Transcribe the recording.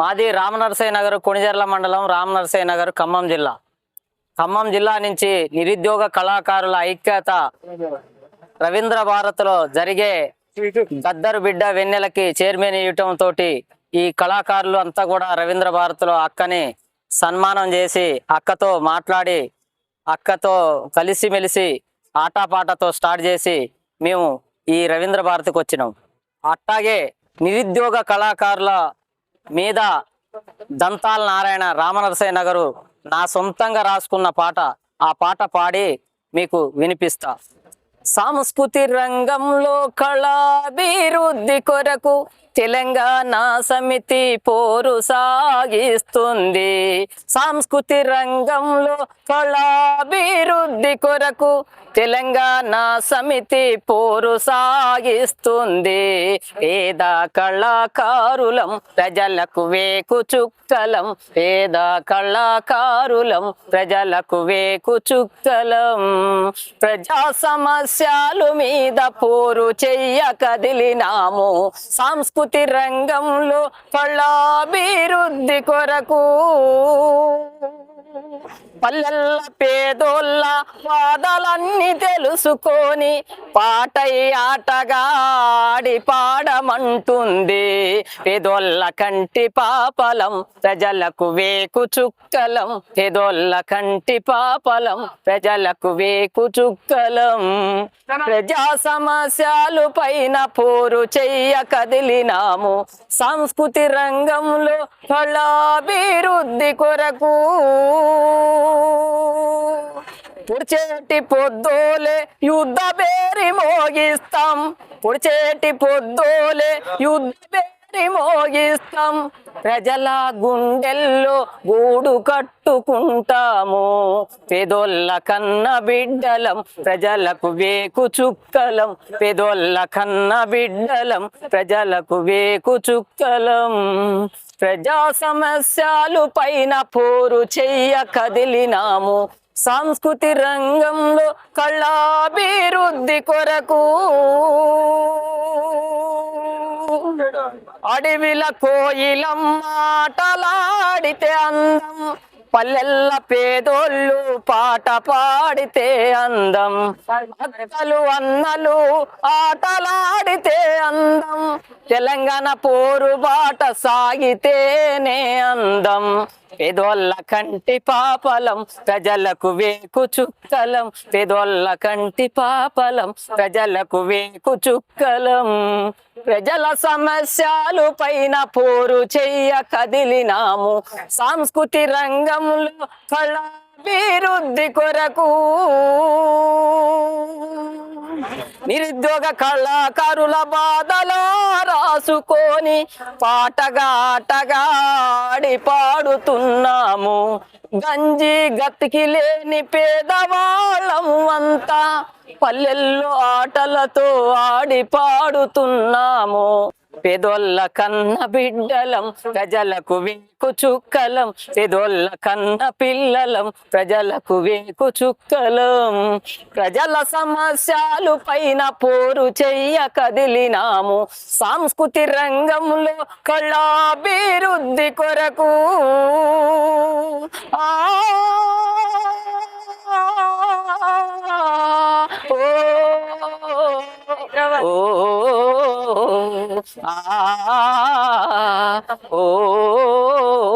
మాది రామనరసయ్య నగర్ కొణిజర్ల మండలం రామనరసయ్య నగర్ ఖమ్మం జిల్లా. ఖమ్మం జిల్లా నుంచి నిరుద్యోగ కళాకారుల ఐక్యత రవీంద్ర భారత్లో జరిగే గద్దరు బిడ్డ వెన్నెలకి చైర్మన్ ఇవ్వటం తోటి ఈ కళాకారులు అంతా కూడా రవీంద్ర భారత్లో అక్కని సన్మానం చేసి అక్కతో మాట్లాడి అక్కతో కలిసిమెలిసి ఆటపాటతో స్టార్ట్ చేసి మేము ఈ రవీంద్ర భారతికి వచ్చినాం. అట్టాగే నిరుద్యోగ కళాకారుల మీద దంతాల నారాయణ రామనరసయ్య నగరు నా సొంతంగా రాసుకున్న పాట. ఆ పాట పాడి మీకు వినిపిస్తా. సాంస్కృతి రంగంలో కళాభివృద్ధి కొరకు తెలంగాణ సమితి పోరు సాగిస్తుంది. సాంస్కృతి రంగంలో కళాభివృద్ధి కొరకు తెలంగాణ సమితి పోరు సాగిస్తుంది. పేద కళాకారులం ప్రజలకు వేకు చుక్కలం. పేద కళాకారులం ప్రజలకు వేకు చుక్కలం. ప్రజా సమస్యలు మీద పోరు చెయ్య కదిలినాము. సాంస్కృతి రంగంలో కళాభివృద్ధి కొరకు పల్లెల్ల పేదోళ్ళ పాదలన్నీ తెలుసుకొని పాటై ఆటగా ఆడి పాడమంటుంది. పేదోళ్ళ కంటి పాపలం ప్రజలకు వేకు చుక్కలం. పేదోళ్ళ కంటి పాపలం ప్రజలకు వేకు చుక్కలం. ప్రజా సమస్యలు పైన పోరు చెయ్య కదిలినాము. సంస్కృతి రంగంలో కళాభివృద్ధి కొరకు పుడిచేటి పొద్దోలే యుద్ధ బేరి మోగిస్తాం. పుడిచేటి పొద్దోలే యుద్ధ బేరి మోగిస్తాం. ప్రజల గుండెల్లో గూడు కట్టుకుంటాము. పేదోళ్ళ కన్న బిడ్డలం ప్రజలకు వేకు చుక్కలం. పేదోళ్ళ కన్న బిడ్డలం ప్రజలకు వేకు చుక్కలం. ప్రజా సమస్యలు పైన పోరు చెయ్య కదిలినాము. సంస్కృతి రంగంలో కళాభివృద్ధి కొరకు అడవిల కోయిలం మాటలాడితే అందం పల్లెల్ల పేదోళ్ళు పాట పాడితే అందం అక్కలు అన్నలు ఆటలాడితే అందం తెలంగాణ పోరు బాట సాగితేనే అందం. పేదోళ్ళ కంటి పాపలం ప్రజలకు వేకు చుక్కలం పేదోళ్ళ కంటి పాపలం ప్రజలకు వేకు చుక్కలం ప్రజల సమస్యలు పైన పోరు చెయ్య కదిలినాము. సాంస్కృతి రంగంలో కళాభివృద్ధి కొరకు నిరుద్యోగ కళాకారుల బాధలో రాసుకొని పాటగా ఆటగా ఆడి పాడుతున్నాము. గంజి గతికి లేని పేదవాళ్ళం అంతా పల్లెల్లో ఆటలతో ఆడి పాడుతున్నాము. పేదోళ్ళ కన్న బిడ్డలం ప్రజలకు వేకు చుక్కలం. పేదోళ్ళ కన్న పిల్లలం ప్రజలకు వేకు చుక్కలం. ప్రజల సమస్యలు పైన పోరు చెయ్య కదిలినాము. సాంస్కృతి రంగంలో కళాభివృద్ధి కొరకు ah, oh.